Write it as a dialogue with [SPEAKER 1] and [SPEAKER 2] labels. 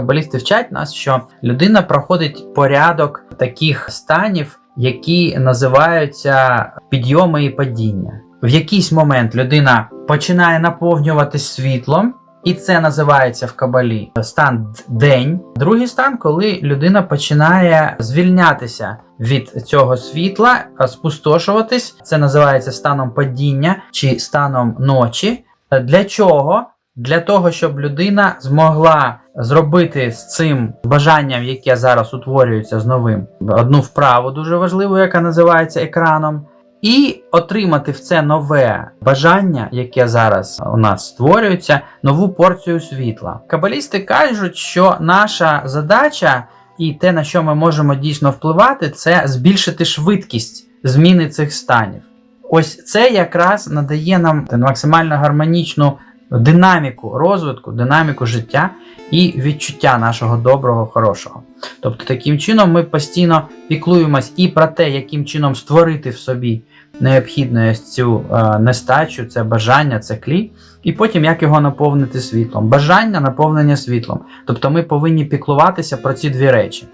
[SPEAKER 1] кабалісти вчать нас, що людина проходить порядок таких станів, які називаються підйоми і падіння. В якийсь момент людина починає наповнюватись світлом, і це називається в кабалі стан день. Другий стан, коли людина починає звільнятися від цього світла, спустошуватись. Це називається станом падіння чи станом ночі. Для чого? Для того, щоб людина змогла зробити з цим бажанням, яке зараз утворюється з новим, одну вправу дуже важливу, яка називається екраном, і отримати в це нове бажання, яке зараз у нас створюється, нову порцію світла. Кабалісти кажуть, що наша задача і те, на що ми можемо дійсно впливати, це збільшити швидкість зміни цих станів. Ось це якраз надає нам максимально гармонічну динаміку розвитку, динаміку життя і відчуття нашого доброго, хорошого. Тобто, таким чином ми постійно піклуємось і про те, яким чином створити в собі необхідну цю е, нестачу, це бажання, це клі, і потім як його наповнити світлом. Бажання, наповнення світлом. Тобто ми повинні піклуватися про ці дві речі.